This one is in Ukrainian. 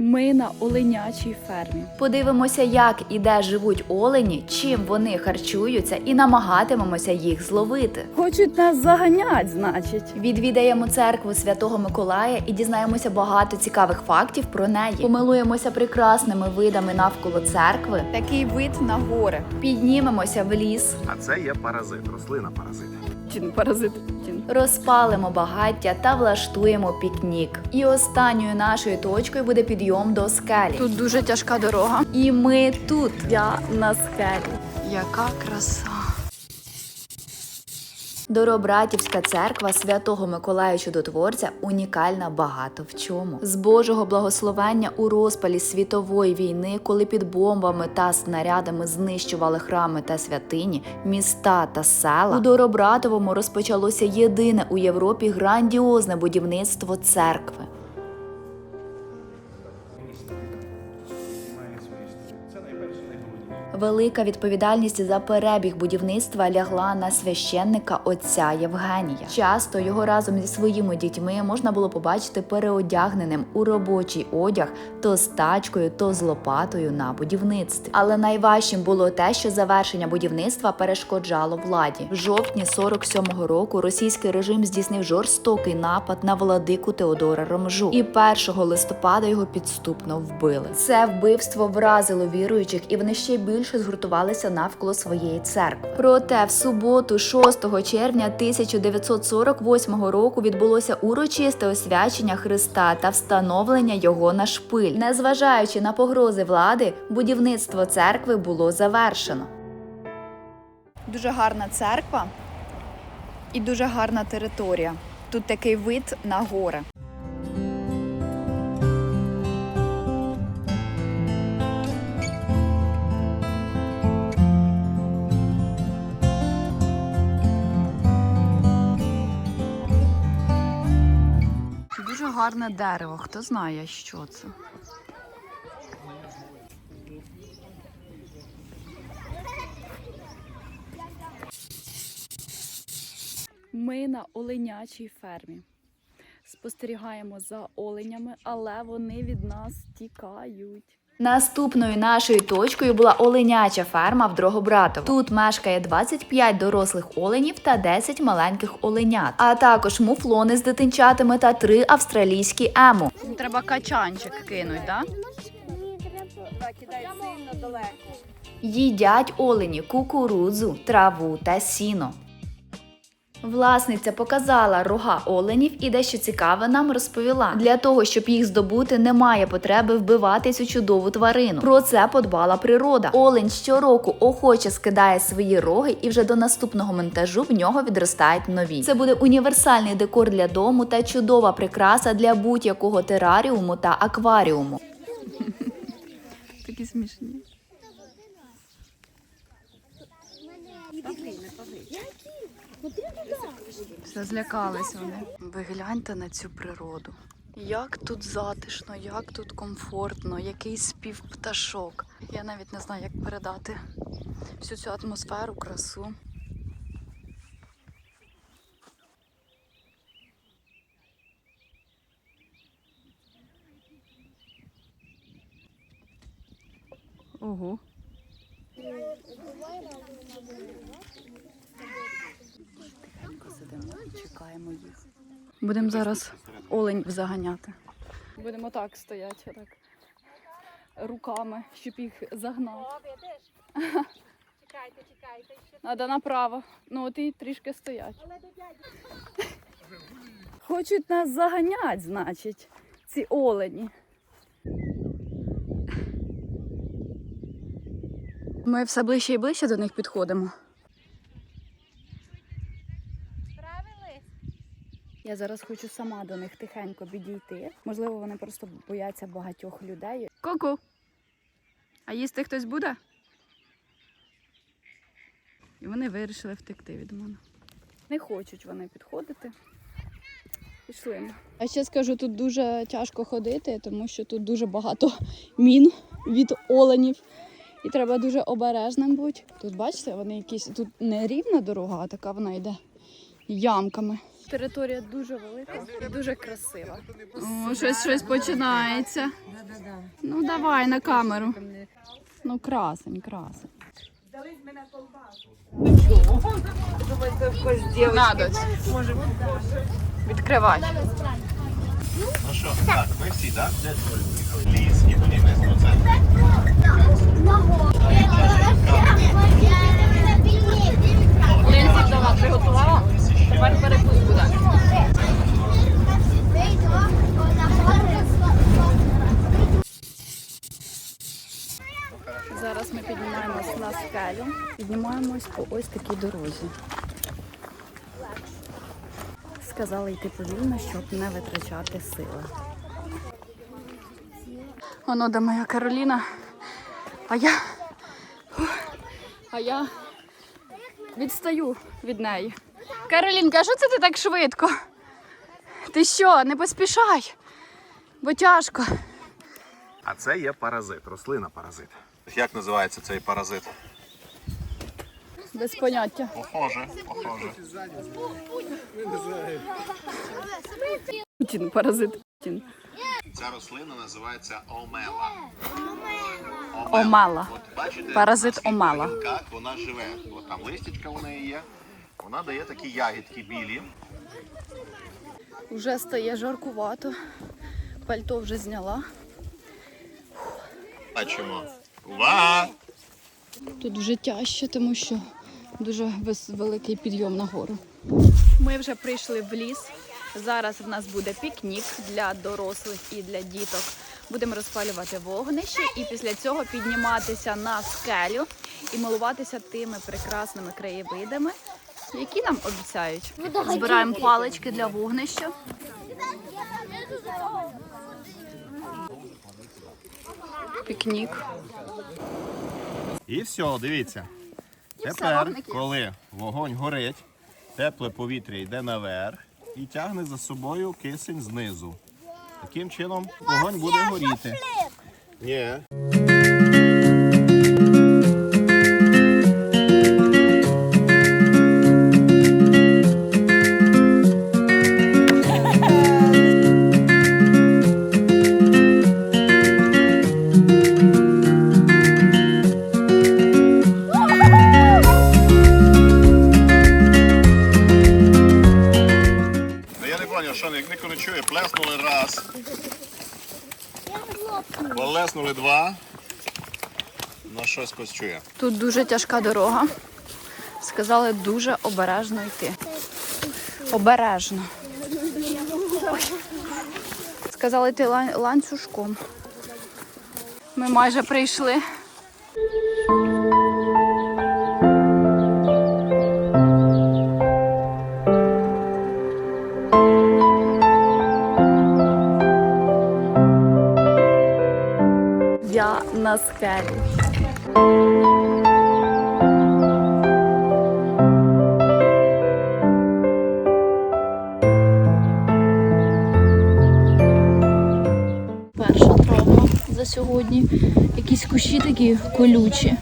Ми на оленячій фермі. Подивимося, як і де живуть олені, чим вони харчуються, і намагатимемося їх зловити. Хочуть нас заганять, значить. Відвідаємо церкву Святого Миколая і дізнаємося багато цікавих фактів про неї. Помилуємося прекрасними видами навколо церкви. Такий вид на гори. Піднімемося в ліс, А це є паразит, рослина паразит. Чин, паразит. Чин. розпалимо багаття та влаштуємо пікнік. І останньою нашою точкою буде підйом до скелі. Тут дуже тяжка дорога. І ми тут. Я на скелі. Яка краса. Доробратівська церква святого Миколая Чудотворця унікальна багато в чому. З Божого благословення у розпалі світової війни, коли під бомбами та снарядами знищували храми та святині, міста та села, у Доробратовому розпочалося єдине у Європі грандіозне будівництво церкви. Велика відповідальність за перебіг будівництва лягла на священника отця Євгенія. Часто його разом зі своїми дітьми можна було побачити переодягненим у робочий одяг то з тачкою, то з лопатою на будівництві. Але найважчим було те, що завершення будівництва перешкоджало владі. В жовтні 47-го року російський режим здійснив жорстокий напад на владику Теодора Ромжу, і 1 листопада його підступно вбили. Це вбивство вразило віруючих, і вони ще більше згуртувалися навколо своєї церкви. Проте в суботу, 6 червня 1948 року, відбулося урочисте освячення Христа та встановлення його на шпиль. Незважаючи на погрози влади, будівництво церкви було завершено. Дуже гарна церква і дуже гарна територія. Тут такий вид на гори. Гарне дерево. Хто знає, що це? Ми на оленячій фермі. Спостерігаємо за оленями, але вони від нас тікають. Наступною нашою точкою була оленяча ферма в Дрогобратово. Тут мешкає 25 дорослих оленів та 10 маленьких оленят, а також муфлони з дитинчатами та три австралійські ему. Треба качанчик кинуть, так? Їдять олені кукурудзу, траву та сіно. Власниця показала рога оленів і дещо цікаве нам розповіла. Для того, щоб їх здобути, немає потреби вбивати цю чудову тварину. Про це подбала природа. Олень щороку охоче скидає свої роги, і вже до наступного монтажу в нього відростають нові. Це буде універсальний декор для дому та чудова прикраса для будь-якого тераріуму та акваріуму. Такі смішні. Все злякались вони. Ви гляньте на цю природу. Як тут затишно, як тут комфортно, який спів пташок. Я навіть не знаю, як передати всю цю атмосферу, красу. Ого. Сидимо чекаємо їх. Будемо зараз олень заганяти. Будемо так стояти, так. Руками, щоб їх загнати. Чекайте, чекайте. Надо направо. Ну от і трішки стоять. Хочуть нас заганять, значить, ці олені. Ми все ближче і ближче до них підходимо. Я зараз хочу сама до них тихенько підійти. Можливо, вони просто бояться багатьох людей. Ку-ку! А їсти хтось буде? І вони вирішили втекти від мене. Не хочуть вони підходити. Пішли. А ще скажу, тут дуже тяжко ходити, тому що тут дуже багато мін від оленів. І треба дуже обережним бути. Тут, бачите, вони якісь тут не рівна дорога, а така вона йде ямками. Територія дуже велика і дуже красива. О, щось щось починається. Ну давай на камеру. Ну красень, красень. Надо. Відкривати. Ну що, так, ми всі, так? Ліс і будівництво. Це вдова приготувала. Тепер перекус буде. Зараз ми піднімаємось на скелю. Піднімаємось по ось такій дорозі. Сказали йти повільно, щоб не витрачати сили. Воно де моя Кароліна. А я. А я відстаю від неї. Каролінка, а що це ти так швидко? Ти що, не поспішай? Бо тяжко. А це є паразит, рослина паразит. Як називається цей паразит? Без поняття. Похоже, похоже. Путін, паразит Путін. Ця рослина називається омела. Омела. Омала. От бачите, Паразит омела. гілках вона живе. От там листячка у неї є. Вона дає такі ягідки білі. Вже стає жаркувато. Пальто вже зняла. Бачимо. Увага! Тут вже тяжче, тому що дуже великий підйом на гору. Ми вже прийшли в ліс. Зараз в нас буде пікнік для дорослих і для діток. Будемо розпалювати вогнище і після цього підніматися на скелю і милуватися тими прекрасними краєвидами, які нам обіцяють. Збираємо палички для вогнища. Пікнік. І все, дивіться. Тепер, коли вогонь горить, тепле повітря йде наверх і тягне за собою кисень знизу. Таким чином вогонь буде горіти. Ні. Як не коричує, плеснули раз. Полеснули два. Ну щось кочує. Тут дуже тяжка дорога. Сказали дуже обережно йти. Обережно. Сказали йти ланцюжком. Ми майже прийшли. На скелі. Перша проба за сьогодні. Якісь кущі такі колючі.